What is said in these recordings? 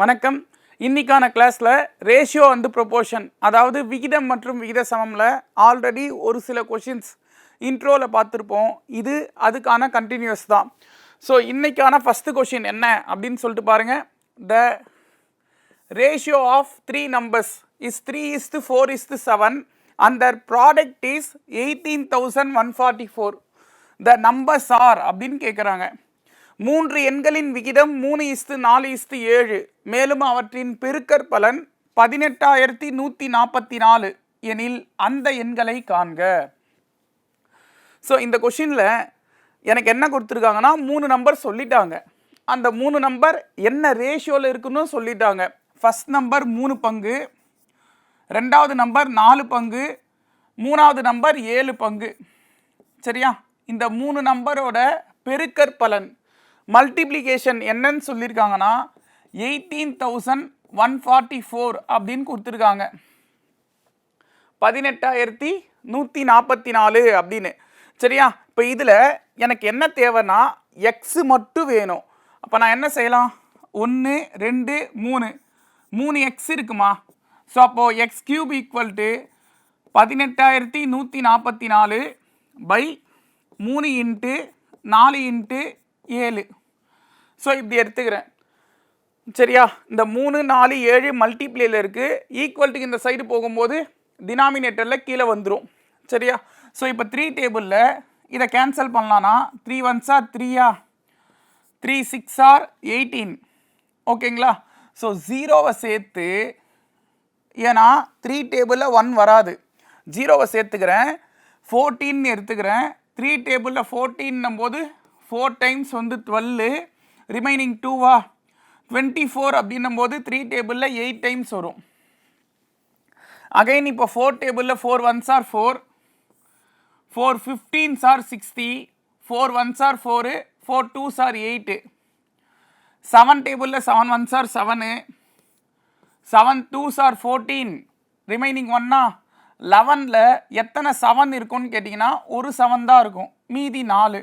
வணக்கம். இன்றைக்கான கிளாஸில் ரேஷியோ வந்து ப்ரொபோர்ஷன் அதாவது விகிதம் மற்றும் விகித சமமில் ஆல்ரெடி ஒரு சில கொஷின்ஸ் இன்ட்ரோவில் பார்த்துருப்போம். இது அதுக்கான கண்டினியூஸ் தான். ஸோ இன்றைக்கான ஃபஸ்ட்டு கொஷின் என்ன அப்படின்னு சொல்லிட்டு பாருங்கள் the ratio of three numbers is three is to four is to seven and their product is eighteen thousand one forty four the numbers are அப்படின்னு கேட்குறாங்க மூன்று எண்களின் விகிதம் மூணு இஸ்து நாலு இஸ்து ஏழு. மேலும் அவற்றின் பெருக்கற் பலன் பதினெட்டாயிரத்தி நூற்றி நாற்பத்தி நாலு எனில் அந்த எண்களை காண்க. ஸோ இந்த கொஷினில் எனக்கு என்ன கொடுத்துருக்காங்கன்னா மூணு நம்பர் சொல்லிட்டாங்க. அந்த மூணு நம்பர் என்ன ரேஷியோவில் இருக்குன்னு சொல்லிட்டாங்க. ஃபஸ்ட் நம்பர் மூணு பங்கு ரெண்டாவது நம்பர் நாலு பங்கு மூணாவது நம்பர் ஏழு பங்கு. சரியா? இந்த மூணு நம்பரோட பெருக்கற் பலன் மல்டிப்ளிகேஷன் என்னன்னு சொல்லியிருக்காங்கன்னா eighteen thousand one forty four அப்படின்னு கொடுத்துருக்காங்க. பதினெட்டாயிரத்தி நூற்றி நாற்பத்தி நாலு அப்படின்னு. சரியா? இப்போ இதில் எனக்கு என்ன தேவைன்னா எக்ஸு மட்டும் வேணும். அப்போ நான் என்ன செய்யலாம்? ஒன்று ரெண்டு மூணு. மூணு எக்ஸ் இருக்குமா? ஸோ அப்போது எக்ஸ் கியூப் ஈக்குவல் டு பதினெட்டாயிரத்தி நூற்றி நாற்பத்தி நாலு பை மூணு இன்ட்டு நாலு இன்ட்டு ஏழு. ஸோ இப்படி எடுத்துக்கிறேன். சரியா? இந்த மூணு நாலு ஏழு மல்டிப்ளேயில் இருக்குது ஈக்குவல்ட்டுக்கு இந்த சைடு போகும்போது டினாமினேட்டரில் கீழே வந்துடும் சரியா? ஸோ இப்போ த்ரீ டேபிளில் இதை கேன்சல் பண்ணலான்னா த்ரீ ஒன்ஸ் ஆர் த்ரீயா த்ரீ சிக்ஸ் ஆர் எயிட்டீன் ஓகேங்களா ஸோ ஜீரோவை சேர்த்து ஏன்னா த்ரீ டேபிளில் ஒன் வராது. ஜீரோவை சேர்த்துக்கிறேன். ஃபோர்டீன் எடுத்துக்கிறேன். த்ரீ டேபிளில் ஃபோர்டீன்னும் போது ஃபோர் டைம்ஸ் வந்து டுவெல்லு ரிமைனிங் டூவா டுவெண்ட்டி ஃபோர் அப்படின்னும் போது த்ரீ டேபிளில் எயிட் டைம்ஸ் வரும். அகைன் இப்போ ஃபோர் டேபிளில் four ones are four four fifteens are sixty four ones are four four twos are eight seven டேபிளில் seven ones are seven seven twos are fourteen remaining ஒன்னா லெவனில் எத்தனை seven இருக்கும்னு கேட்டிங்கன்னா ஒரு செவன் தான் இருக்கும். மீதி நாலு.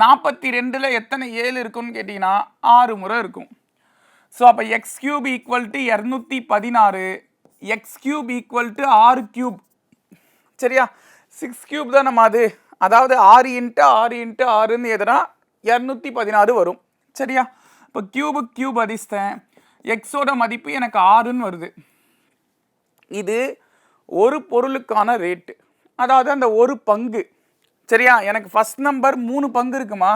நாற்பத்தி ரெண்டில் எத்தனை ஏழு இருக்கும்னு கேட்டிங்கன்னா ஆறு முறை இருக்கும். ஸோ அப்போ எக்ஸ் கியூப் ஈக்குவல் டு இரநூத்தி பதினாறு எக்ஸ் கியூப் ஈக்குவல் டு ஆறு கியூப் சரியா? சிக்ஸ் கியூப் தான் நம்ம அது. அதாவது ஆறு இன்ட்டு ஆறு இன்ட்டு ஆறுன்னு எதுனா இரநூத்தி பதினாறு வரும். சரியா? இப்போ கியூபு கியூப் அதிர்ஷ்டேன் எக்ஸோட மதிப்பு எனக்கு ஆறுன்னு வருது. இது ஒரு பொருளுக்கான ரேட்டு அதாவது அந்த ஒரு பங்கு. சரியா? எனக்கு ஃபஸ்ட் நம்பர் மூணு பங்கு இருக்குமா?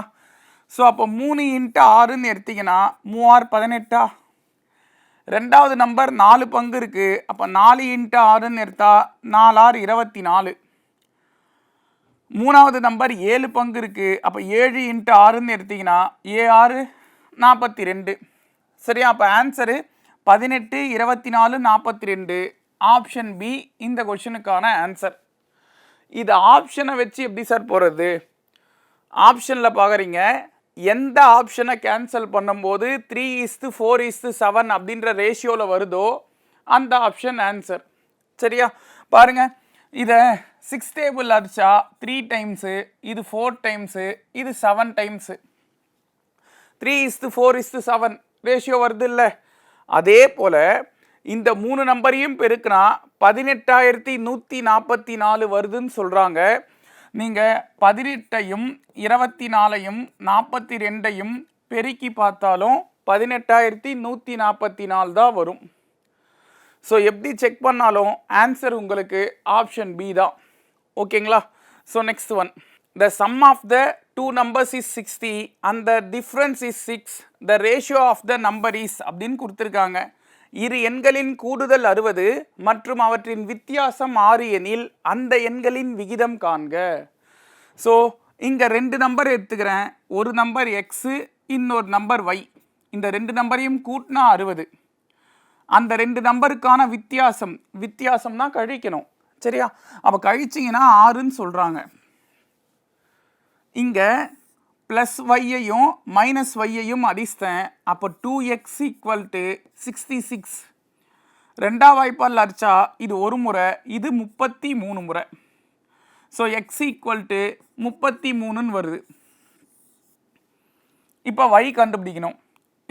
ஸோ அப்போ மூணு இன்ட்டு ஆறுன்னு எடுத்தீங்கன்னா மூவார் பதினெட்டா? ரெண்டாவது நம்பர் நாலு பங்கு இருக்குது அப்போ நாலு இன்ட்டு ஆறுன்னு எடுத்தா நாலாறு இருபத்தி நாலு. மூணாவது நம்பர் ஏழு பங்கு இருக்குது அப்போ ஏழு இன்ட்டு ஆறுன்னு எடுத்தீங்கன்னா ஏ ஆறு நாற்பத்தி ரெண்டு. சரியா? அப்போ ஆன்சரு பதினெட்டு இருபத்தி நாலு நாற்பத்தி ரெண்டு. ஆப்ஷன் பி இந்த கொஷனுக்கான ஆன்சர் இது ஆப்ஷனை வச்சு எப்படி சார் போகிறது ஆப்ஷனில் பார்க்குறீங்க எந்த ஆப்ஷனை கேன்சல் பண்ணும்போது three is to four is to seven அப்படின்ற ரேஷியோவில் வருதோ அந்த ஆப்ஷன் ஆன்சர் சரியா? பாருங்கள் இதை சிக்ஸ் டேபிள் அடிச்சா த்ரீ டைம்ஸு இது ஃபோர் டைம்ஸு இது seven times three is to four is to seven ratio வருது இல்லை? அதே போல் இந்த மூணு நம்பரையும் பெருக்குனா பதினெட்டாயிரத்தி நூற்றி நாற்பத்தி நாலு வருதுன்னு சொல்கிறாங்க நீங்கள் பதினெட்டையும் இருபத்தி நாலையும் நாற்பத்தி ரெண்டையும் பெருக்கி பார்த்தாலும் பதினெட்டாயிரத்தி நூற்றி நாற்பத்தி நாலு தான் வரும். ஸோ எப்படி செக் பண்ணாலும் ஆன்சர் உங்களுக்கு ஆப்ஷன் பி தான். ஓகேங்களா so next one the sum of the two numbers is sixty அந்த difference is six the ratio of the number is அப்படின்னு கொடுத்துருக்காங்க. இரு எண்களின் கூடுதல் அறுபது மற்றும் அவற்றின் வித்தியாசம் ஆறு எனில் அந்த எண்களின் விகிதம் காண்க. ஸோ இங்கே ரெண்டு நம்பர் எடுத்துக்கிறேன். ஒரு நம்பர் எக்ஸு இன்னொரு நம்பர் ஒய் இந்த ரெண்டு நம்பரையும் கூட்டினா அறுபது அந்த ரெண்டு நம்பருக்கான வித்தியாசம் வித்தியாசம் தான் கழிக்கணும். சரியா? அப்போ கழிச்சிங்கன்னா ஆறுன்னு சொல்கிறாங்க இங்கே ப்ளஸ் ஒய்யையும் மைனஸ் ஒய்யையும் அடிச்சிட்டேன். அப்போ two x equal to sixty six ரெண்டாம் வாய்ப்பால் அடித்தா இது ஒரு முறை இது முப்பத்தி மூணு முறை. ஸோ எக்ஸ் ஈக்குவல் டு முப்பத்தி மூணுன்னு வருது. இப்போ y கண்டுபிடிக்கணும்.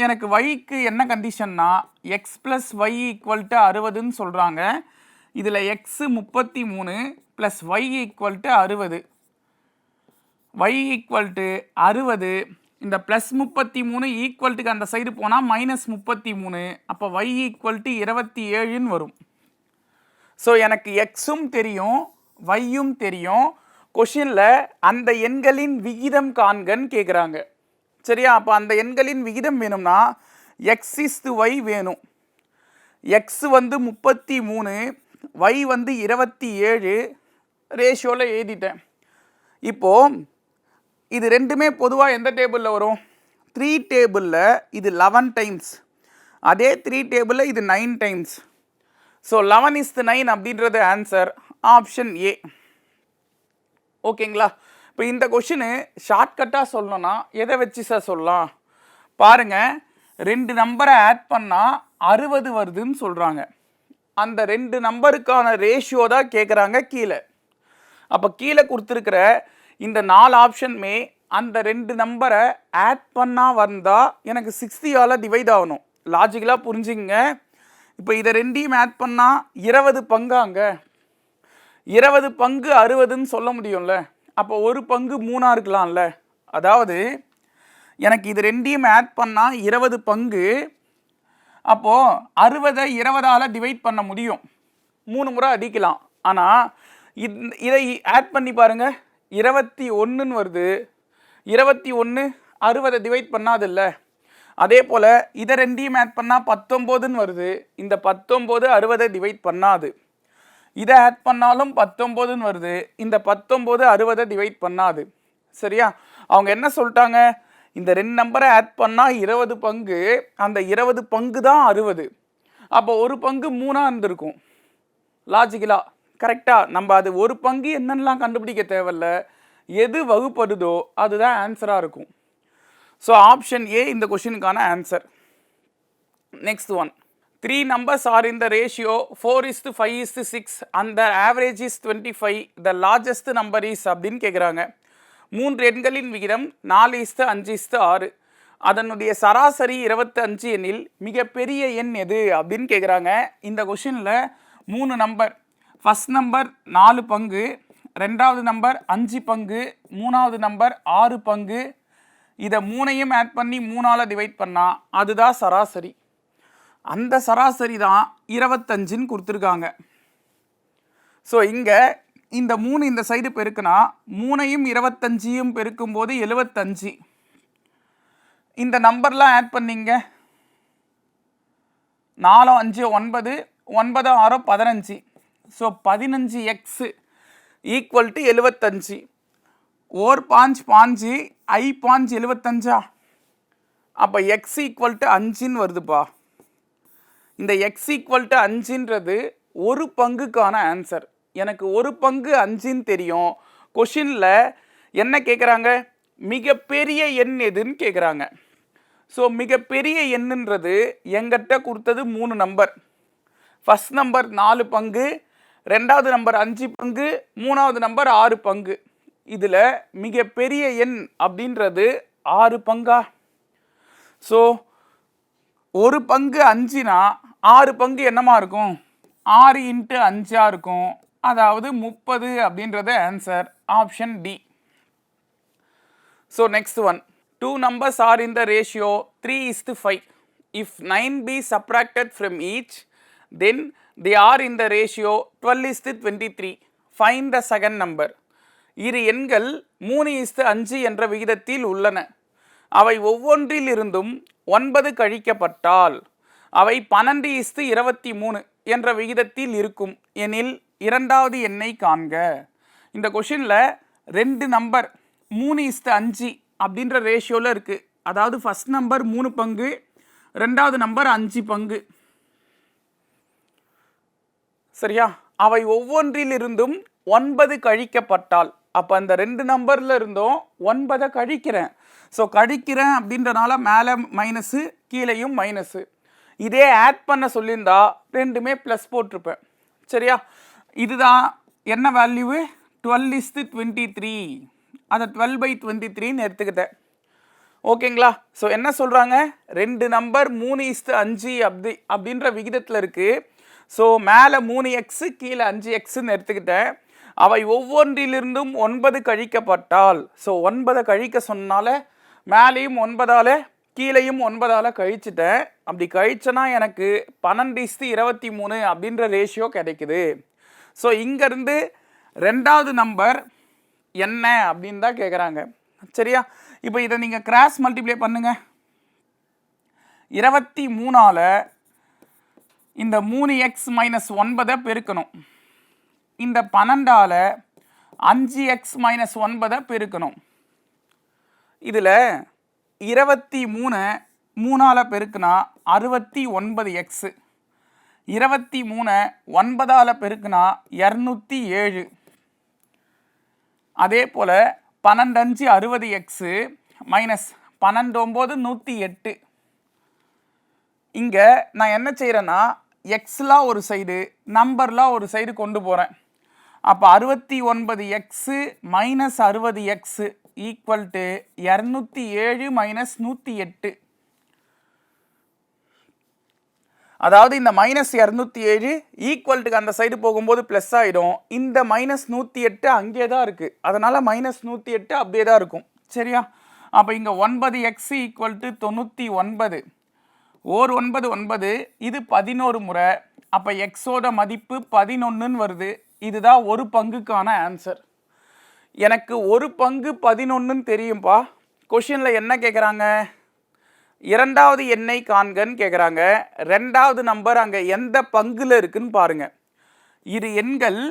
எனக்கு ஒய்க்கு என்ன கண்டிஷன்னா x plus y equal to அறுபதுன்னு சொல்கிறாங்க இதில் எக்ஸு முப்பத்தி மூணு ப்ளஸ் ஒய் ஈக்குவல் டு அறுபது. ஒய் ஈக்குவல் டு அறுபது இந்த ப்ளஸ் முப்பத்தி மூணு ஈக்குவல்ட்டுக்கு அந்த சைடு போனால் மைனஸ் முப்பத்தி மூணு அப்போ ஒய் ஈக்குவல் டு இருபத்தி ஏழுன்னு வரும். ஸோ எனக்கு எக்ஸும் தெரியும் வையும் தெரியும். கொஷினில் அந்த எண்களின் விகிதம் காண்கன்னு கேட்குறாங்க சரியா? அப்போ அந்த எண்களின் விகிதம் வேணும்னா எக்ஸ் இஸ்து ஒய் வேணும். எக்ஸ் வந்து முப்பத்தி மூணு ஒய் வந்து இருபத்தி ஏழு ரேஷியோவில் எழுதிட்டேன். இப்போது இது ரெண்டுமே பொதுவாக எந்த டேபிளில் வரும்? த்ரீ டேபிளில் இது லெவன் டைம்ஸ் அதே த்ரீ டேபிளில் இது nine times so eleven is nine அப்படின்றது ஆன்சர் ஆப்ஷன் ஏ ஓகேங்களா இப்போ இந்த கொஷினு ஷார்ட்கட்டாக சொல்லணும்னா எதை வச்சு சார் சொல்லலாம்? பாருங்கள் ரெண்டு நம்பரை ஆட் பண்ணால் அறுபது வருதுன்னு சொல்கிறாங்க அந்த ரெண்டு நம்பருக்கான ரேஷியோ தான் கேட்குறாங்க கீழே. அப்போ கீழே கொடுத்துருக்கிற இந்த நாலு ஆப்ஷனுமே அந்த ரெண்டு நம்பரை ஆட் பண்ணால் வந்தால் எனக்கு சிக்ஸ்டியால் டிவைட் ஆகணும். லாஜிக்கலாக புரிஞ்சுங்க இப்போ இதை ரெண்டையும் ஆட் பண்ணால் இருபது பங்காங்க இருபது பங்கு அறுபதுன்னு சொல்ல முடியும்ல. அப்போ ஒரு பங்கு மூணாக இருக்கலாம்ல. அதாவது எனக்கு இது ரெண்டையும் ஆட் பண்ணால் இருபது பங்கு. அப்போது அறுபதை இருபதால் டிவைட் பண்ண முடியும். மூணு முறை அடிக்கலாம். ஆனால் இதை ஆட் பண்ணி பாருங்கள் இருபத்தி ஒன்றுன்னு வருது. இருபத்தி ஒன்று அறுபதை டிவைட் பண்ணாதில்ல. அதே போல் இதை ரெண்டையும் ஆட் பண்ணால் பத்தொம்போதுன்னு வருது. இந்த பத்தொம்போது அறுபதை டிவைட் பண்ணாது. இதை ஆட் பண்ணாலும் பத்தொம்போதுன்னு வருது. இந்த பத்தொம்போது அறுபதை டிவைட் பண்ணாது. சரியா? அவங்க என்ன சொல்லிட்டாங்க? இந்த ரெண்டு நம்பரை ஆட் பண்ணால் இருபது பங்கு. அந்த இருபது பங்கு தான் அறுபது. அப்போ ஒரு பங்கு மூணாக இருந்திருக்கும். லாஜிக்கலாக கரெக்டாக நம்ம அது ஒரு பங்கு என்னென்னலாம் கண்டுபிடிக்க தேவையில்ல எது வகுப்படுதோ அதுதான் ஆன்சராக இருக்கும். ஸோ ஆப்ஷன் ஏ இந்த கொஷினுக்கான answer next one three numbers are in the ratio four is to five is to six அந்த average is twenty five the largest number is அப்படின்னு கேட்குறாங்க மூன்று எண்களின் விகிதம் நாலு இஸ்து அஞ்சு இஸ்து ஆறு. அதனுடைய சராசரி இருபத்தி அஞ்சு எண்ணில் மிகப்பெரிய எண் எது அப்படின்னு கேட்குறாங்க இந்த கொஷினில் மூணு நம்பர் ஃபஸ்ட் நம்பர் நாலு பங்கு. ரெண்டாவது நம்பர் அஞ்சு பங்கு. மூணாவது நம்பர் ஆறு பங்கு. இதை மூணையும் ஆட் பண்ணி மூணால் டிவைட் பண்ணால் அதுதான் சராசரி. அந்த சராசரி தான் இருபத்தஞ்சுன்னு கொடுத்துருக்காங்க. ஸோ இங்கே இந்த மூணு இந்த சைடு பெருக்குனா மூணையும் இருபத்தஞ்சியும் பெருக்கும்போது எழுபத்தஞ்சு. இந்த நம்பர்லாம் ஆட் பண்ணிங்க. நாலோ அஞ்சு ஒன்பது ஒன்பதோ ஆறோ பதினஞ்சு. ஸோ பதினஞ்சு எக்ஸு ஈக்குவல் டு எழுபத்தஞ்சு ஓர் பாஞ்ச் பாஞ்சு ஐ பாஞ்ச் எழுபத்தஞ்சா அப்போ எக்ஸ் ஈக்குவல் டு அஞ்சுன்னு வருதுப்பா. இந்த எக்ஸ் ஈக்குவல் டு அஞ்சுன்றது ஒரு பங்குக்கான ஆன்சர் எனக்கு ஒரு பங்கு அஞ்சுன்னு தெரியும். கொஷினில் என்ன கேட்குறாங்க மிகப்பெரிய எண் எதுன்னு கேட்குறாங்க ஸோ மிகப்பெரிய எண்ணுன்றது எங்கிட்ட கொடுத்தது மூணு நம்பர் ஃபஸ்ட் நம்பர் நாலு பங்கு ரெண்டாவது நம்பர் அஞ்சு பங்கு மூணாவது நம்பர் ஆறு பங்கு. இதில் மிகப்பெரிய எண் அப்படின்றது ஆறு பங்கா? ஸோ ஒரு பங்கு அஞ்சுனா ஆறு பங்கு என்னமா இருக்கும்? ஆறு இன்ட்டு அஞ்சாக இருக்கும். அதாவது முப்பது அப்படின்றது answer option D so next one two numbers are in the ratio three is to five if nine be subtracted from each then they are in the ratio twelve is to twenty three find the second number இரு எண்கள் மூணு இஸ்து அஞ்சு என்ற விகிதத்தில் உள்ளன. அவை ஒவ்வொன்றிலிருந்தும் ஒன்பது கழிக்கப்பட்டால் அவை பன்னெண்டு இஸ்து இருபத்தி மூணு என்ற விகிதத்தில் இருக்கும். எனில் இரண்டாவது எண்ணை காண்க. இந்த கொஷினில் ரெண்டு நம்பர் மூணு இஸ்து அஞ்சு அப்படின்ற ரேஷியோவில் இருக்குது அதாவது ஃபஸ்ட் நம்பர் மூணு பங்கு ரெண்டாவது நம்பர் அஞ்சு பங்கு. சரியா? அவை ஒவ்வொன்றிலிருந்தும் ஒன்பது கழிக்கப்பட்டால். அப்போ அந்த ரெண்டு நம்பரில் இருந்தும் ஒன்பதை கழிக்கிறேன். ஸோ கழிக்கிறேன் அப்படின்றனால மேலே மைனஸு கீழேயும் மைனஸு இதே ஆட் பண்ண சொல்லியிருந்தா ரெண்டுமே ப்ளஸ் போட்டிருப்பேன். சரியா? இதுதான் என்ன value twelve is to twenty three அதை டுவெல் பை டுவெண்ட்டி த்ரீன்னு எடுத்துக்கிட்டேன். ஓகேங்களா? ஸோ என்ன சொல்கிறாங்க ரெண்டு நம்பர் மூணு இஸ்து அஞ்சு அப்படி அப்படின்ற விகிதத்தில் இருக்குது ஸோ மேலே மூணு எக்ஸு கீழே அஞ்சு எக்ஸுன்னு எடுத்துக்கிட்டேன். அவை ஒவ்வொன்றிலிருந்தும் ஒன்பது கழிக்கப்பட்டால் ஸோ ஒன்பதை கழிக்க சொன்னால மேலேயும் ஒன்பதால் கீழேயும் ஒன்பதால் கழிச்சிட்டேன். அப்படி கழிச்சனா எனக்கு பன்னெண்டு இஸ்து இருபத்தி மூணு அப்படின்ற ரேஷியோ கிடைக்குது. ஸோ இங்கேருந்து ரெண்டாவது நம்பர் என்ன அப்படின்னு தான் கேட்குறாங்க சரியா? இப்போ இதை நீங்கள் கிராஸ் மல்டிப்ளை பண்ணுங்கள் இருபத்தி மூணால் இந்த மூணு எக்ஸ் மைனஸ் ஒன்பதை பெருக்கணும். இந்த பன்னெண்டால் அஞ்சு எக்ஸ் மைனஸ் ஒன்பதை பெருக்கணும். இதில் இருபத்தி மூணு மூணால் பெருக்குனா அறுபத்தி ஒன்பது எக்ஸு இருபத்தி மூணு ஒன்பதால் பெருக்குனா இரநூத்தி ஏழு. அதே போல் பன்னெண்டு அஞ்சு அறுபது எக்ஸு மைனஸ் பன்னெண்டு ஒம்பது நூற்றி எட்டு. இங்கே நான் என்ன செய்கிறேன்னா எக்ஸ்லாம் ஒரு சைடு நம்பர்லாம் ஒரு சைடு கொண்டு போகிறேன் அப்போ அறுபத்தி ஒன்பது எக்ஸு மைனஸ் அறுபது எக்ஸு ஈக்குவல் டு இரநூத்தி ஏழு மைனஸ் நூற்றி எட்டு. அதாவது இந்த மைனஸ் இரநூத்தி ஏழு ஈக்குவல்ட்டுக்கு அந்த சைடு போகும்போது ப்ளஸ் ஆகிடும் இந்த மைனஸ் நூற்றி எட்டு அங்கே தான் இருக்குது அதனால் மைனஸ் நூற்றி எட்டு அப்படியே தான் இருக்கும். சரியா? அப்போ இங்கே ஒன்பது எக்ஸ் ஈக்குவல் டு தொண்ணூற்றி ஒன்பது. ஓர் ஒன்பது ஒன்பது இது பதினோரு முறை. அப்போ எக்ஸோட மதிப்பு பதினொன்றுன்னு வருது. இதுதான் ஒரு பங்குக்கான ஆன்சர் எனக்கு ஒரு பங்கு பதினொன்றுன்னு தெரியும்ப்பா கொஷினில் என்ன கேட்குறாங்க இரண்டாவது எண்ணெய் காண்கன்னு கேட்குறாங்க ரெண்டாவது நம்பர் அங்கே எந்த பங்கில் இருக்குன்னு பாருங்கள் இரு எண்கள்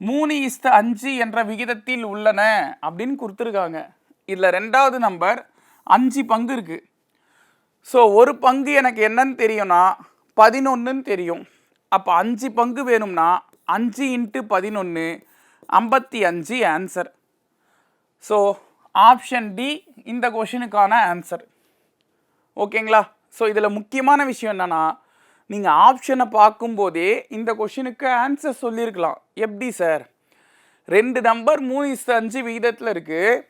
மூணு இஸ்த அஞ்சு என்ற விகிதத்தில் உள்ளன அப்படின்னு கொடுத்துருக்காங்க. இதில் ரெண்டாவது நம்பர் அஞ்சு பங்கு இருக்குது ஸோ ஒரு பங்கு எனக்கு என்னன்னு தெரியும்னா பதினொன்றுன்னு தெரியும். அப்போ அஞ்சு பங்கு வேணும்னா அஞ்சு இன்ட்டு பதினொன்று ஐம்பத்தி அஞ்சு ஆன்சர் ஸோ ஆப்ஷன் டி இந்த கொஷினுக்கான ஆன்சர் ஓகேங்களா ஸோ இதில் முக்கியமான விஷயம் என்னென்னா நீங்கள் ஆப்ஷனை பார்க்கும்போதே இந்த கொஷினுக்கு ஆன்சர் சொல்லியிருக்கலாம் எப்படி சார் ரெண்டு நம்பர் மூணு இஸ் அஞ்சு விகிதத்தில் இருக்குது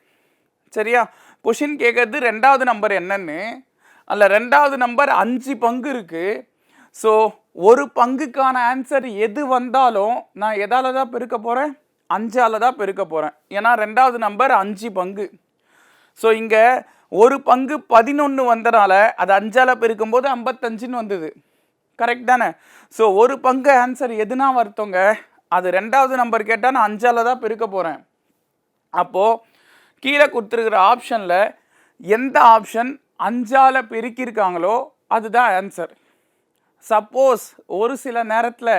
சரியா? கொஷின் கேட்குறது ரெண்டாவது நம்பர் என்னன்னு அதில் ரெண்டாவது நம்பர் அஞ்சு பங்கு இருக்குது ஸோ ஒரு பங்குக்கான ஆன்சர் எது வந்தாலும் நான் எதால் தான் பெருக்க போகிறேன் அஞ்சால் தான் பெருக்க போகிறேன் ஏன்னா ரெண்டாவது நம்பர் அஞ்சு பங்கு. ஸோ இங்கே ஒரு பங்கு பதினொன்று வந்தனால அது அஞ்சால் பெருக்கும்போது ஐம்பத்தஞ்சுன்னு வந்தது. கரெக்ட் தானே? ஸோ ஒரு பங்கு ஆன்சர் எதுனா வருத்தவங்க அது ரெண்டாவது நம்பர் கேட்டால் நான் அஞ்சால் தான் பெருக்க போகிறேன் அப்போது கீழே கொடுத்துருக்குற ஆப்ஷனில் எந்த ஆப்ஷன் அஞ்சால் பெருக்கியிருக்காங்களோ அதுதான் ஆன்சர் சப்போஸ் ஒரு சில நேரத்தில்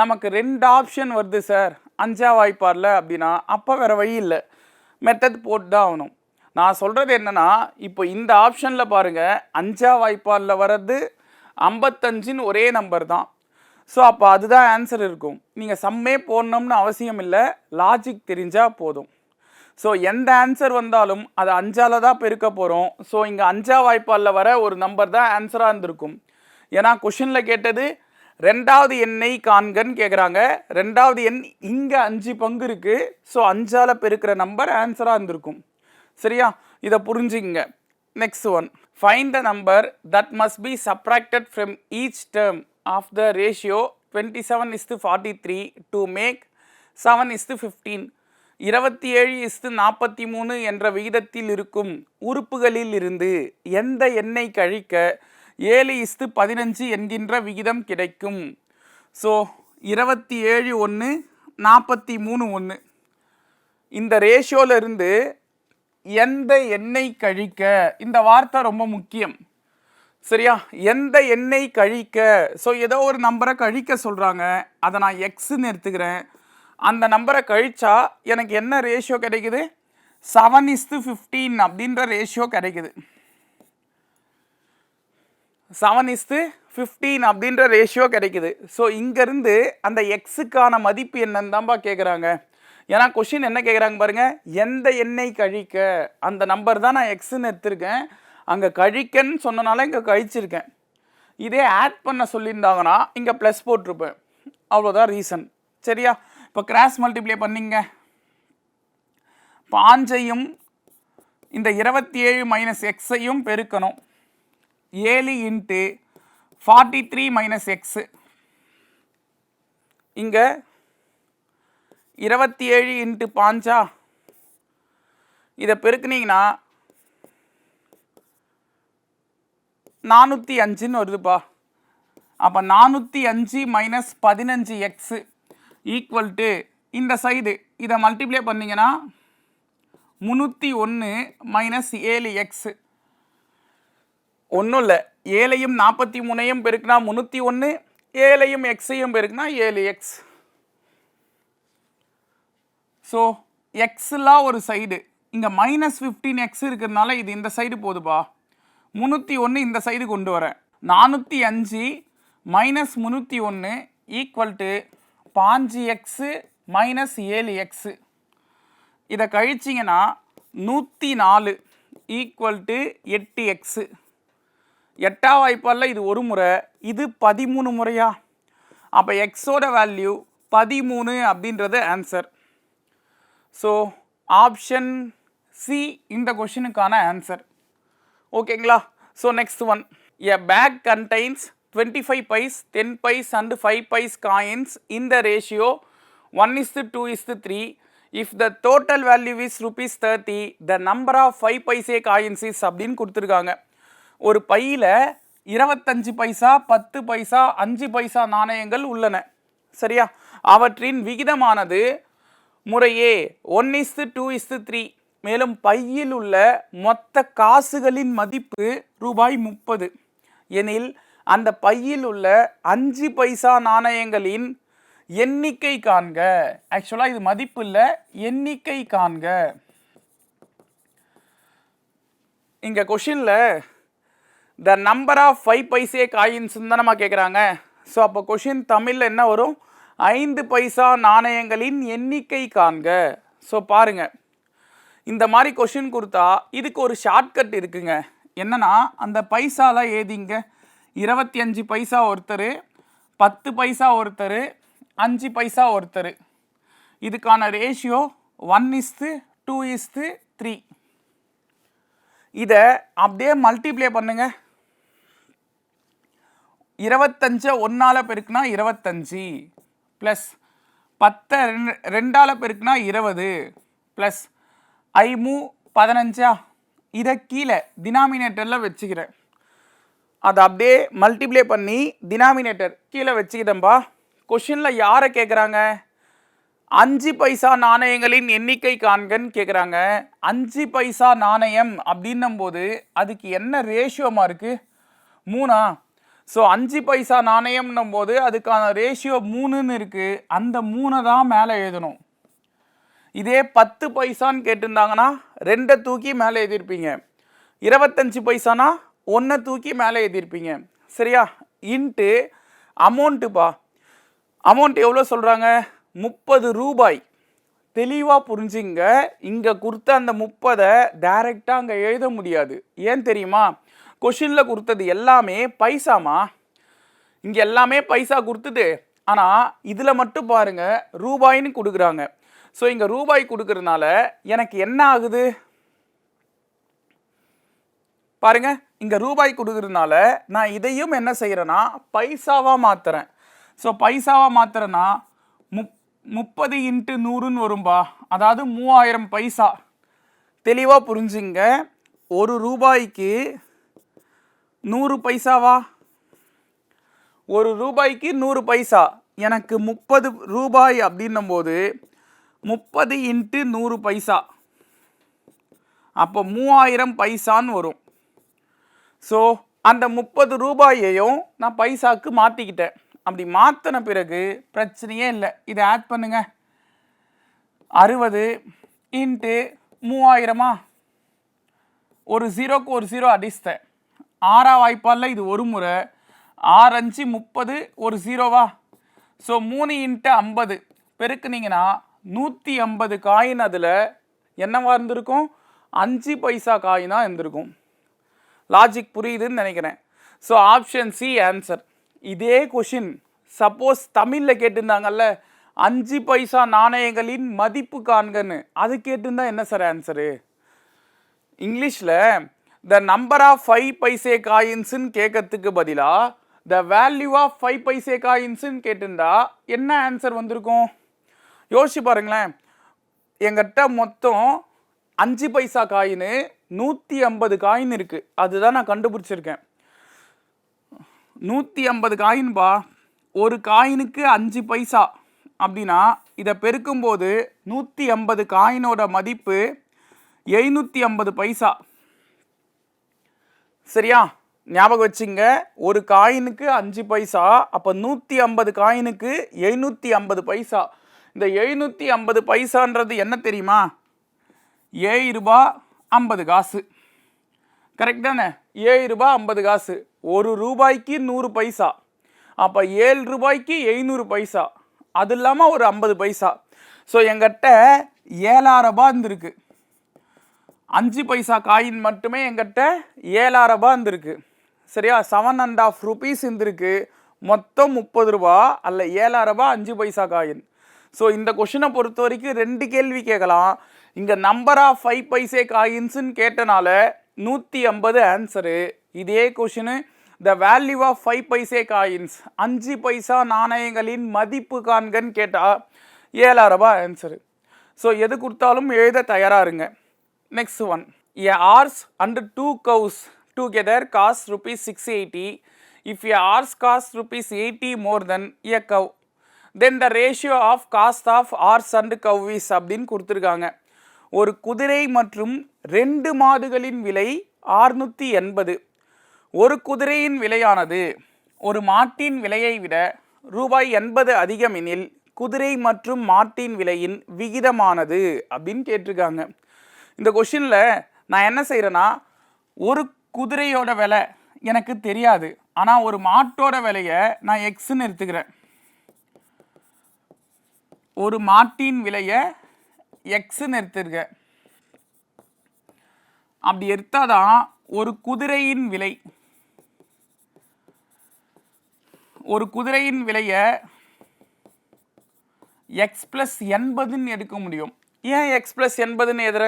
நமக்கு ரெண்டு ஆப்ஷன் வருது சார் அஞ்சா வாய்ப்பார்ல அப்படின்னா அப்போ வேறு வழி இல்லை. மெத்தட் போட்டு தான் ஆகணும். நான் சொல்கிறது என்னென்னா இப்போ இந்த ஆப்ஷனில் பாருங்கள் அஞ்சா வாய்ப்பாரில் வர்றது ஐம்பத்தஞ்சின்னு ஒரே நம்பர் தான். ஸோ அப்போ அதுதான் ஆன்சர் இருக்கும். நீங்கள் சம்மே போடணும்னு அவசியம் இல்லை. லாஜிக் தெரிஞ்சால் போதும். ஸோ எந்த ஆன்சர் வந்தாலும் அது அஞ்சால் தான் பெருக்க போகிறோம் ஸோ இங்கே அஞ்சா வாய்ப்பாலில் வர ஒரு நம்பர் தான் ஆன்சராக இருந்திருக்கும். ஏன்னா கொஷினில் கேட்டது ரெண்டாவது எண்ணை காண்கன்னு கேட்குறாங்க ரெண்டாவது எண் இங்கே அஞ்சு பங்கு இருக்குது ஸோ அஞ்சால் பெருக்கிற நம்பர் ஆன்சராக இருந்திருக்கும். சரியா? இதை புரிஞ்சுங்க next one find the number that must be subtracted from each term of the ratio twenty seven is to forty three to make seven is to fifteen இருபத்தி ஏழு இஸ்து நாற்பத்தி மூணு என்ற விகிதத்தில் இருக்கும் உறுப்புகளில் இருந்து எந்த எண்ணை கழிக்க ஏழு இஸ்து பதினஞ்சு என்கின்ற விகிதம் கிடைக்கும்? ஸோ இருபத்தி ஏழு ஒன்று நாற்பத்தி மூணு ஒன்று இந்த ரேஷியோல எந்த எண்ணெய் கழிக்க இந்த வார்த்தை ரொம்ப முக்கியம். சரியா? எந்த எண்ணெய் கழிக்க ஸோ ஏதோ ஒரு நம்பரை கழிக்க சொல்கிறாங்க அதை நான் எக்ஸுன்னு எடுத்துக்கிறேன். அந்த நம்பரை கழிச்சா எனக்கு என்ன ரேஷியோ கிடைக்குது? செவன் இஸ்து ஃபிஃப்டீன் அப்படின்ற ரேஷியோ கிடைக்குது. செவன் இஸ்து ஃபிஃப்டீன் அப்படின்ற ரேஷியோ கிடைக்குது. ஸோ இங்கேருந்து அந்த எக்ஸுக்கான மதிப்பு என்னன்னு தான்ப்பா கேட்குறாங்க ஏன்னா கொஷின் என்ன கேட்குறாங்க பாருங்கள் எந்த எண்ணெய் கழிக்க? அந்த நம்பர் தான் நான் எக்ஸுன்னு எடுத்திருக்கேன். அங்கே கழிக்கன்னு சொன்னனால இங்கே கழிச்சிருக்கேன். இதே ஆட் பண்ண சொல்லியிருந்தாங்கன்னா இங்கே ப்ளஸ் போட்டிருப்பேன். அவ்வளோதான் ரீசன் சரியா? இப்போ கிராஸ் மல்டிப்ளை பண்ணிங்க. பாஞ்சையும் இந்த இருபத்தி ஏழு மைனஸ் எக்ஸையும் பெருக்கணும். ஏழு into forty three minus x இங்கே இருபத்தி ஏழு இன்ட்டு பாஞ்சா? இதை பெருக்குனீங்கன்னா நானூற்றி அஞ்சுன்னு வருதுப்பா. அப்போ நானூற்றி அஞ்சு மைனஸ் பதினஞ்சு எக்ஸு ஈக்குவல் டு இந்த சைடு இதை மல்டிப்ளை பண்ணிங்கன்னா முந்நூற்றி ஒன்று மைனஸ் ஏழு எக்ஸு ஒன்றும் இல்லை. ஏழையும் நாற்பத்தி மூணையும் பெருக்குனா முந்நூற்றி ஒன்று ஏழையும் எக்ஸையும் பெருக்குனா ஏழு எக்ஸ் ஸோ எக்ஸ்லாம் ஒரு சைடு இங்கே மைனஸ் ஃபிஃப்டீன் எக்ஸ் இருக்கிறதுனால இது இந்த சைடு போதுப்பா. முந்நூற்றி ஒன்று இந்த சைடு கொண்டு வரேன். நானூற்றி அஞ்சு மைனஸ் முந்நூற்றி ஒன்று ஈக்குவல் டு பாஞ்சு எக்ஸு மைனஸ் ஏழு எக்ஸு இதை கழிச்சிங்கன்னா நூற்றி நாலு ஈக்குவல் டு எட்டு எக்ஸு எட்டா வாய்ப்பால் இது ஒரு முறை இது பதிமூணு முறையா? அப்போ எக்ஸோட வேல்யூ பதிமூணு அப்படின்றது ஆன்சர் ஸோ ஆப்ஷன் சி இந்த கொஷினுக்கான ஆன்சர் ஓகேங்களா so next one a bag contains twenty five paise ten paise and five paise coins in the ratio one is two is three if the total value is rupees thirty the number of five paise coins is அப்படின்னு கொடுத்துருக்காங்க. ஒரு பையில் இருபத்தஞ்சு பைசா பத்து பைசா அஞ்சு பைசா நாணயங்கள் உள்ளன. சரியா? அவற்றின் விகிதமானது முறையே one is to two is to three மேலும் பையில் உள்ள மொத்த காசுகளின் மதிப்பு ரூபாய் முப்பது. எனில் அந்த பையில் உள்ள அஞ்சு பைசா நாணயங்களின் எண்ணிக்கை காண்க. ஆக்சுவலாக இது மதிப்பு இல்லை எண்ணிக்கை காண்க. இங்கே கொஷினில் the number of five paise coins தானம்மா கேட்குறாங்க ஸோ அப்போ கொஷின் தமிழில் என்ன வரும்? ஐந்து பைசா நாணயங்களின் எண்ணிக்கை காண்க. ஸோ பாருங்க. இந்த மாதிரி கொஷின் கொடுத்தா இதுக்கு ஒரு ஷார்ட்கட் இருக்குங்க. என்னென்னா அந்த பைசாலாம் ஏதிங்க? இருபத்தி அஞ்சு பைசா ஒருத்தர் பத்து பைசா ஒருத்தர் அஞ்சு பைசா ஒருத்தர். இதுக்கான ratio one is to two is to three இதை அப்படியே மல்டிப்ளை பண்ணுங்க. இருபத்தஞ்சை ஒன்றால் பெருக்குனா இருபத்தஞ்சி ப்ளஸ் பத்தை ரெண்டு ரெண்டால் பெருக்குனா இருபது ப்ளஸ் ஐமு பதினஞ்சா இதை கீழே டினாமினேட்டரில் வச்சுக்கிறேன். அதை அப்படியே மல்டிப்ளை பண்ணி டினாமினேட்டர் கீழே வச்சுக்கிட்டேன்பா. கொஷினில் யாரை கேட்குறாங்க அஞ்சு பைசா நாணயங்களின் எண்ணிக்கை காண்கன்னு கேட்குறாங்க அஞ்சு பைசா நாணயம் அப்படின்னும் போது அதுக்கு என்ன ரேஷியோமாக இருக்குது மூணா. ஸோ அஞ்சு பைசா நாணயம்னும் போது அதுக்கான ரேஷியோ மூணுன்னு இருக்குது அந்த மூணை தான் மேலே எழுதணும். இதே பத்து பைசான்னு கேட்டிருந்தாங்கன்னா ரெண்டை தூக்கி மேலே எழுதியிருப்பீங்க. இருபத்தஞ்சு பைசானா ஒன்றை தூக்கி மேலே ஏற்றிருப்பீங்க சரியா? இன்ட்டு அமௌண்ட்டுப்பா அமௌண்ட் எவ்வளோ சொல்கிறாங்க முப்பது ரூபாய். தெளிவாக புரிஞ்சுங்க. இங்கே கொடுத்த அந்த முப்பதை டைரெக்டாக அங்கே எழுத முடியாது. ஏன் தெரியுமா? கொஷினில் கொடுத்தது எல்லாமே பைசாமா இங்கே எல்லாமே பைசா கொடுத்துட்டு ஆனால் இதில் மட்டும் பாருங்க. ரூபாய்ன்னு கொடுக்குறாங்க. ஸோ இங்கே ரூபாய் கொடுக்கறதுனால எனக்கு என்ன ஆகுது? பாருங்கள் இங்கே ரூபாய் கொடுக்குறதுனால நான் இதையும் என்ன செய்கிறேன்னா பைசாவாக மாற்றுறேன் ஸோ பைசாவாக மாற்றுறேன்னா முப் முப்பது இன்ட்டு நூறுன்னு வரும்பா. அதாவது மூவாயிரம் பைசா. தெளிவாக புரிஞ்சுங்க. ஒரு ரூபாய்க்கு நூறு பைசாவா? ஒரு ரூபாய்க்கு நூறு பைசா. எனக்கு முப்பது ரூபாய் அப்படின்னும் போது முப்பது இன்ட்டு நூறு பைசா. அப்போ மூவாயிரம் பைசான்னு வரும். ஸோ அந்த முப்பது ரூபாயையும் நான் பைசாக்கு மாற்றிக்கிட்டேன் அப்படி மாற்றின பிறகு பிரச்சனையே இல்லை. இதை ஆட் பண்ணுங்க. அறுபது இன்ட்டு மூவாயிரமா? ஒரு ஜீரோக்கு ஒரு ஜீரோ அடிச்சிட்டேன் ஆறா வாய்ப்பால் இது ஒரு முறை. ஆறு அஞ்சு முப்பது ஒரு ஜீரோவா ஸோ மூணு இன்ட்டு ஐம்பது. பெருக்குனீங்கன்னா நூற்றி ஐம்பது காயின் அதில் என்னவா இருந்திருக்கும்? அஞ்சு பைசா காயினாக இருந்திருக்கும். லாஜிக் புரியுதுன்னு நினைக்கிறேன். ஸோ ஆப்ஷன் சி ஆன்சர் இதே கொஷின் சப்போஸ் தமிழில் கேட்டிருந்தாங்கல்ல அஞ்சு பைசா நாணயங்களின் மதிப்பு காண்கன்னு. அது கேட்டிருந்தா என்ன சார் ஆன்சரு இங்கிலீஷில் the number of five paise காயின்ஸுன்னு கேட்கறதுக்கு பதிலாக the value of five paise காயின்ஸுன்னு கேட்டிருந்தா என்ன ஆன்சர் வந்திருக்கும்? யோசிச்சு பாருங்களேன். எங்கிட்ட மொத்தம் அஞ்சு பைசா காயின் நூற்றி ஐம்பது காயின் இருக்குது அதுதான் நான் கண்டுபிடிச்சிருக்கேன். நூற்றி ஐம்பது காயின்பா? ஒரு காயினுக்கு அஞ்சு பைசா. அப்படின்னா இதை பெருக்கும்போது நூற்றி ஐம்பது காயினோட மதிப்பு எழுநூற்றி ஐம்பது பைசா. சரியா? ஞாபகம் வச்சுங்க ஒரு காயினுக்கு அஞ்சு பைசா அப்போ நூற்றி ஐம்பது காயினுக்கு எழுநூற்றி ஐம்பது பைசா. இந்த எழுநூற்றி ஐம்பது பைசான்றது என்ன தெரியுமா? ஏழு ரூபா ஐம்பது காசு. கரெக்ட் தானே? ஏழு ரூபா ஐம்பது காசு. ஒரு ரூபாய்க்கு நூறு பைசா. அப்போ ஏழு ரூபாய்க்கு எழுநூறு பைசா. அது இல்லாமல் ஒரு ஐம்பது பைசா. ஸோ எங்கிட்ட ஏழாயிரம் இருந்திருக்கு. அஞ்சு பைசா காயின் மட்டுமே எங்கிட்ட ஏழாயிரம் ரூபாய் இருந்திருக்கு. சரியா? செவன் அண்ட் ஆஃப் ருபீஸ் இருந்திருக்கு. மொத்தம் முப்பது ரூபா அல்ல ஏழாயிரம் அஞ்சு பைசா காயின். ஸோ இந்த கொஷினை பொறுத்த வரைக்கும் ரெண்டு கேள்வி கேட்கலாம். இங்கே நம்பர் ஆஃப் ஃபைவ் பைசே காயின்ஸுன்னு கேட்டனால நூற்றி ஐம்பது ஆன்சரு இதே question the value of five paise coins அஞ்சு பைசா நாணயங்களின் மதிப்பு காண்கன்னு கேட்டால் ஏழாயிரம் ரூபாய் ஆன்சரு ஸோ எது கொடுத்தாலும் எழுத தயாராக இருங்க. Next one a horse and two cows together cost rupees six eighty if a horse cost rupees eighty more than a cow then the ratio of cost of horse and cows அப்படின்னு கொடுத்துருக்காங்க. ஒரு குதிரை மற்றும் ரெண்டு மாடுகளின் விலை ஆறுநூற்றி எண்பது. ஒரு குதிரையின் விலையானது ஒரு மாட்டின் விலையை விட ரூபாய் எண்பது அதிகம் எனில் குதிரை மற்றும் மாட்டின் விலையின் விகிதமானது அப்படின்னு கேட்டிருக்காங்க. இந்த கொஷினில் நான் என்ன செய்கிறேன்னா ஒரு குதிரையோட விலை எனக்கு தெரியாது. ஆனால் ஒரு மாட்டோட விலையை நான் எக்ஸுன்னு எடுத்துக்கிறேன். ஒரு மாட்டின் விலையை எக்ஸ்ன்னு எடுத்துருக்கேன் அப்படி எடுத்தால் தான் ஒரு குதிரையின் விலை ஒரு குதிரையின் விலையை எக்ஸ் ப்ளஸ் எண்பதுன்னு எடுக்க முடியும். ஏன் எக்ஸ் ப்ளஸ் எண்பதுன்னு எதிர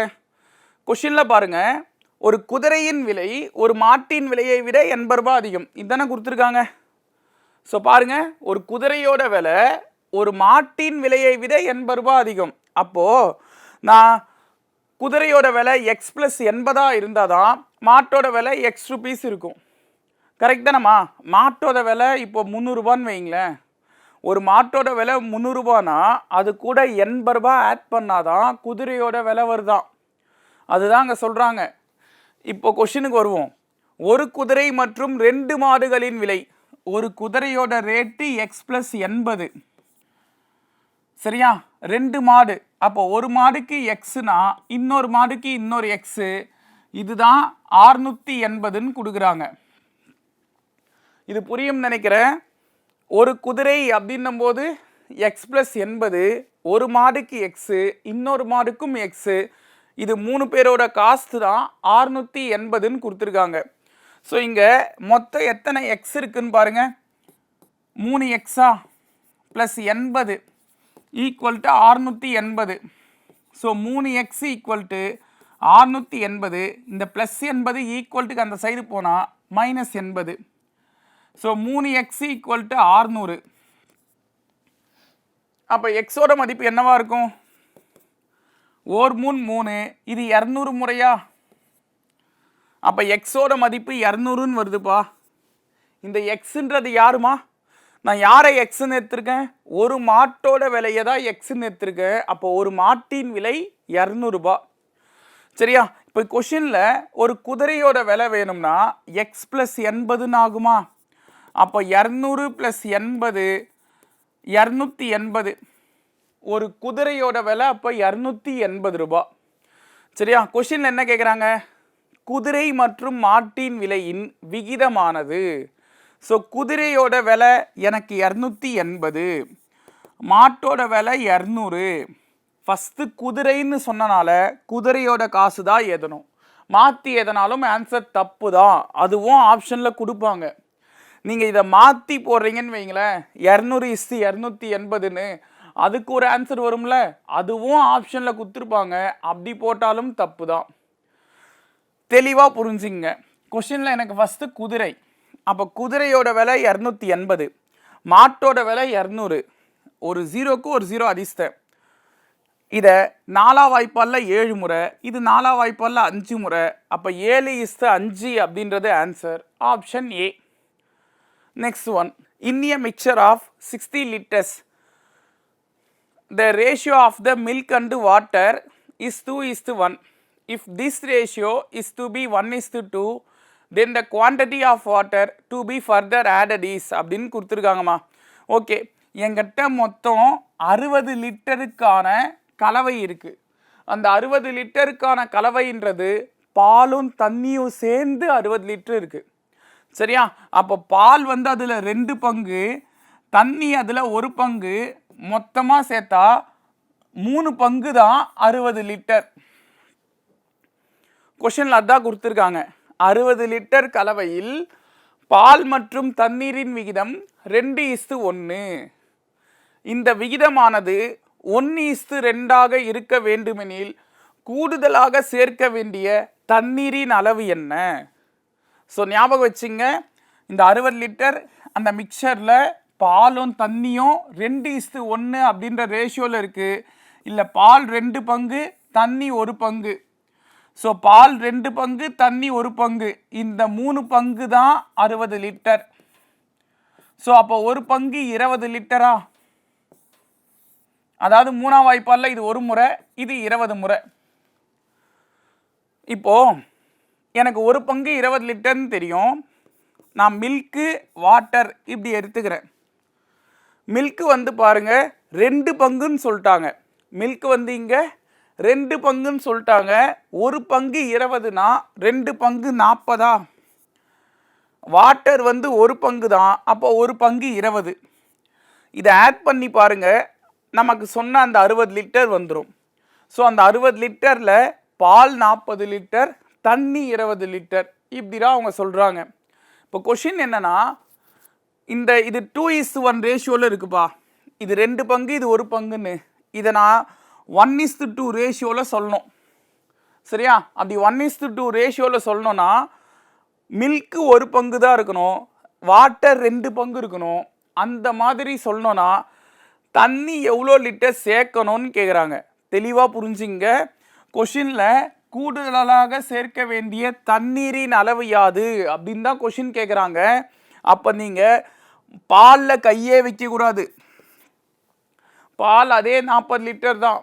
கொஷினில் பாருங்கள் ஒரு குதிரையின் விலை ஒரு மாட்டின் விலையை விட எண்பது ரூபா அதிகம். இதுதானே கொடுத்துருக்காங்க. ஸோ பாருங்கள் ஒரு குதிரையோட விலை ஒரு மாட்டின் விலையை விட எண்பது ரூபாய் அதிகம். அப்போது நான் குதிரையோட விலை எக்ஸ் ப்ளஸ் எண்பதாக இருந்தால் தான் மாட்டோட விலை எக்ஸ் ருபீஸ் இருக்கும். கரெக்ட் தானம்மா? மாட்டோட விலை இப்போ முந்நூறுபான்னு வைங்களேன் ஒரு மாட்டோட விலை முந்நூறுபானா அது கூட எண்பது ரூபாய் ஆட் பண்ணாதான் குதிரையோட விலை வருதான் அதுதான் அங்கே சொல்கிறாங்க இப்போ கொஷினுக்கு வருவோம். ஒரு குதிரை மற்றும் ரெண்டு மாடுகளின் விலை. ஒரு குதிரையோட ரேட்டு எக்ஸ் ப்ளஸ் எண்பது சரியா? ரெண்டு மாடு. அப்போ ஒரு மாடுக்கு எக்ஸுனா இன்னொரு மாடுக்கு இன்னொரு எக்ஸு இதுதான் ஆறுநூற்றி எண்பதுன்னு கொடுக்குறாங்க. இது புரியும் நினைக்கிறேன். ஒரு குதிரை அப்படின்னும் போது எக்ஸ் ப்ளஸ் எண்பது ஒரு மாடுக்கு எக்ஸு இன்னொரு மாடுக்கும் எக்ஸு இது மூணு பேரோட காஸ்ட் தான் ஆறுநூற்றி எண்பதுன்னு கொடுத்துருக்காங்க. ஸோ இங்கே மொத்தம் எத்தனை எக்ஸ் இருக்குன்னு பாருங்கள் மூணு எக்ஸா ப்ளஸ் எண்பது. ஈக்குவல் டு ஆறுநூற்றி எண்பது. ஸோ மூணு எக்ஸ் ஈக்குவல் டு ஆறுநூற்றி எண்பது. இந்த ப்ளஸ் எண்பது ஈக்குவல்ட்டுக்கு அந்த சைடு போனால் மைனஸ் எண்பது. ஸோ மூணு எக்ஸ் ஈக்குவல் டு ஆறுநூறு. அப்போ எக்ஸோட மதிப்பு என்னவா இருக்கும்? ஓர் மூணு மூணு. இது இரநூறு முறையா? அப்போ எக்ஸோட மதிப்பு இரநூறுன்னு வருதுப்பா. இந்த எக்ஸுன்றது யாருமா? நான் யாரை எக்ஸ்ன்னு எடுத்திருக்கேன்? ஒரு மாட்டோட விலையை தான் எக்ஸ்ன்னு எடுத்திருக்கேன். அப்போ ஒரு மாட்டின் விலை இரநூறுபா. சரியா? இப்போ கொஷினில் ஒரு குதிரையோட விலை வேணும்னா எக்ஸ் ப்ளஸ் எண்பதுன்னு ஆகுமா? அப்போ இரநூறு ப்ளஸ் எண்பது இரநூத்தி எண்பது. ஒரு குதிரையோட விலை அப்போ இரநூத்தி எண்பது ரூபா. சரியா? கொஷினில் என்ன கேட்குறாங்க குதிரை மற்றும் மாட்டின் விலையின் விகிதமானது ஸோ குதிரையோட விலை எனக்கு இரநூத்தி எண்பது. மாட்டோட விலை இரநூறு. ஃபஸ்ட்டு குதிரைன்னு சொன்னனால குதிரையோட காசு தான் எதனும் மாற்றி எதனாலும் ஆன்சர் தப்பு தான். அதுவும் ஆப்ஷனில் கொடுப்பாங்க. நீங்கள் இதை மாற்றி போடுறீங்கன்னு வைங்களேன் இரநூறு இஸ்தி இரநூத்தி எண்பதுன்னு அதுக்கு ஒரு ஆன்சர் வரும்ல? அதுவும் ஆப்ஷனில் கொடுத்துருப்பாங்க. அப்படி போட்டாலும் தப்பு தான். தெளிவாக புரிஞ்சுங்க கொஷினில் எனக்கு ஃபஸ்ட்டு குதிரை. அப்போ குதிரையோட விலை இரநூத்தி எண்பது. மாட்டோட விலை இரநூறு. ஒரு ஜீரோக்கு ஒரு ஜீரோ அதிர்ஷ்ட இதை நாலா வாய்ப்பாலில் ஏழு முறை இது நாலா வாய்ப்பாலில் அஞ்சு முறை. அப்போ ஏழு இஸ்த அஞ்சு அப்படின்றது answer option A next one in a mixture of sixty litres the ratio of the milk and water is two is to one if this ratio is to be one is to two then the quantity of water to be further added is அப்படின்னு கொடுத்துருக்காங்கம்மா. Okay என்கிட்ட மொத்தம் அறுபது லிட்டருக்கான கலவை இருக்குது அந்த அறுபது லிட்டருக்கான கலவைன்றது பாலும் தண்ணியும் சேர்ந்து அறுபது லிட்டர் இருக்குது சரியா? அப்போ பால் வந்து அதில் ரெண்டு பங்கு தண்ணி அதில் ஒரு பங்கு மொத்தமாக சேர்த்தா மூணு பங்கு தான் அறுபது லிட்டர். கொஷனில் அதான் கொடுத்துருக்காங்க. அறுபது லிட்டர் கலவையில் பால் மற்றும் தண்ணீரின் விகிதம் ரெண்டு இஸ்து ஒன்று இந்த விகிதமானது ஒன்று இஸ்து ரெண்டாக இருக்க வேண்டுமெனில் கூடுதலாக சேர்க்க வேண்டிய தண்ணீரின் அளவு என்ன? ஸோ ஞாபகம் வச்சுங்க இந்த அறுபது லிட்டர் அந்த மிக்சரில் பாலும் தண்ணியும் ரெண்டு இஸ்து ஒன்று அப்படின்ற ரேஷியோவில் இருக்குது இல்லை பால் ரெண்டு பங்கு தண்ணி ஒரு பங்கு. ஸோ பால் ரெண்டு பங்கு தண்ணி ஒரு பங்கு. இந்த மூணு பங்கு தான் அறுபது லிட்டர் ஸோ அப்போ ஒரு பங்கு இருபது லிட்டரா அதாவது மூணாம் வாய்ப்பாலில் இது ஒரு முறை இது இருபது முறை. இப்போ எனக்கு ஒரு பங்கு இருபது லிட்டர்னு தெரியும். நான் மில்க்கு வாட்டர் இப்படி எடுத்துக்கிறேன். மில்க்கு வந்து பாருங்கள் ரெண்டு பங்குன்னு சொல்லிட்டாங்க. மில்க் வந்து இங்கே ரெண்டு பங்குன்னு சொல்லிட்டாங்க. ஒரு பங்கு இருபதுனா ரெண்டு பங்கு நாற்பதா வாட்டர் வந்து ஒரு பங்கு தான் அப்போ ஒரு பங்கு இருபது. இதை ஆட் பண்ணி பாருங்கள் நமக்கு சொன்ன அந்த அறுபது லிட்டர் வந்துடும் ஸோ அந்த அறுபது லிட்டரில் பால் நாற்பது லிட்டர் தண்ணி இருபது லிட்டர். இப்படி தான் அவங்க சொல்கிறாங்க இப்போ கொஷின் என்னன்னா இந்த இது டூ இஸ் ஒன் ரேஷியோவில் இருக்குப்பா. இது ரெண்டு பங்கு இது ஒரு பங்குன்னு. இதை நான் ஒன் இஸ் டூ ரேஷியோவில் சொல்லணும். சரியா? அப்படி ஒன் இஸ் டூ ரேஷியோவில் சொல்லணும்னா மில்க்கு ஒரு பங்கு தான் இருக்கணும். வாட்டர் ரெண்டு பங்கு இருக்கணும். அந்த மாதிரி சொல்லணும்னா தண்ணி எவ்வளோ லிட்டர் சேர்க்கணும்னு கேட்குறாங்க தெளிவாக புரிஞ்சுங்க. கொஷினில் கூடுதலாக சேர்க்க வேண்டிய தண்ணீரின் அளவு யாது? அப்படின்னு தான் கொஷின் கேட்குறாங்க அப்போ நீங்கள் பாலில் கையே வைக்கக்கூடாது. பால் அதே நாற்பது லிட்டர் தான்.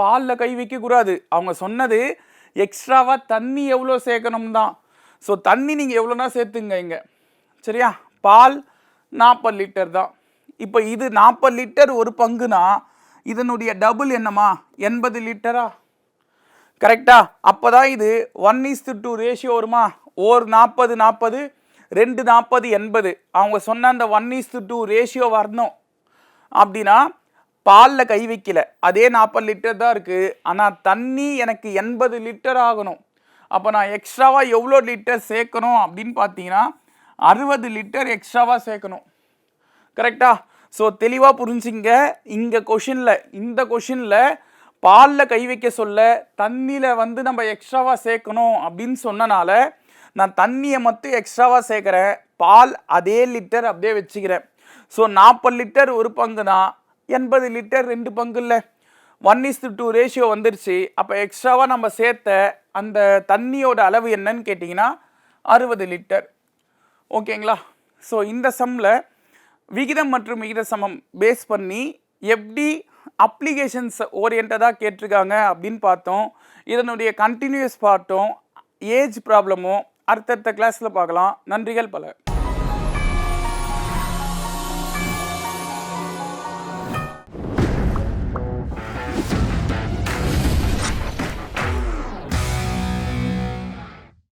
பாலில் கை வைக்கக்கூடாது அவங்க சொன்னது எக்ஸ்ட்ராவாக தண்ணி எவ்வளோ சேர்க்கணும் தான். ஸோ தண்ணி நீங்கள் எவ்வளோனா சேர்த்துங்க இங்கே. சரியா? பால் நாற்பது லிட்டர் தான். இப்போ இது நாற்பது லிட்டர் ஒரு பங்குனா இதனுடைய டபுள் என்னம்மா? எண்பது லிட்டரா கரெக்டா அப்போ தான் இது ஒன் இஸ் டூ ரேஷியோ வருமா? ஓர் நாற்பது நாற்பது ரெண்டு நாற்பது எண்பது. அவங்க சொன்ன அந்த ஒன் இஸ் டூ ரேஷியோ வரணும். அப்படின்னா பாலில் கை வைக்கல. அதே நாற்பது லிட்டர் தான் இருக்குது ஆனால் தண்ணி எனக்கு எண்பது லிட்டர் ஆகணும். அப்போ நான் எக்ஸ்ட்ராவாக எவ்வளோ லிட்டர் சேர்க்கணும் அப்படின்னு பார்த்தீங்கன்னா அறுபது லிட்டர் எக்ஸ்ட்ராவாக சேர்க்கணும். கரெக்டாக ஸோ தெளிவாக புரிஞ்சுங்க. இங்கே கொஷினில் இந்த கொஷினில் பாலில் கை வைக்க சொல்ல தண்ணியில் வந்து நம்ம எக்ஸ்ட்ராவாக சேர்க்கணும் அப்படின்னு சொன்னனால நான் தண்ணியை மட்டும் எக்ஸ்ட்ராவாக சேர்க்குறேன். பால் அதே லிட்டர் அப்படியே வச்சுக்கிறேன். ஸோ நாற்பது லிட்டர் ஒரு பங்கு தான் எண்பது லிட்டர் ரெண்டு பங்கு இல்லை ஒன் இஸ் டூ ரேஷியோ வந்துருச்சு. அப்போ எக்ஸ்ட்ராவாக நம்ம சேர்த்த அந்த தண்ணியோட அளவு என்னன்னு கேட்டிங்கன்னா அறுபது லிட்டர். ஓகேங்களா ஸோ இந்த சம்மில் விகிதம் மற்றும் விகித சமம் பேஸ் பண்ணி எப்படி அப்ளிகேஷன்ஸ் ஓரியன்டாக கேட்டிருக்காங்க அப்படின்னு பார்த்தோம். இதனுடைய கண்டினியூஸ் பார்த்தோம் ஏஜ் ப்ராப்ளமும் அடுத்தடுத்த கிளாஸில் பார்க்கலாம். நன்றிகள் பல.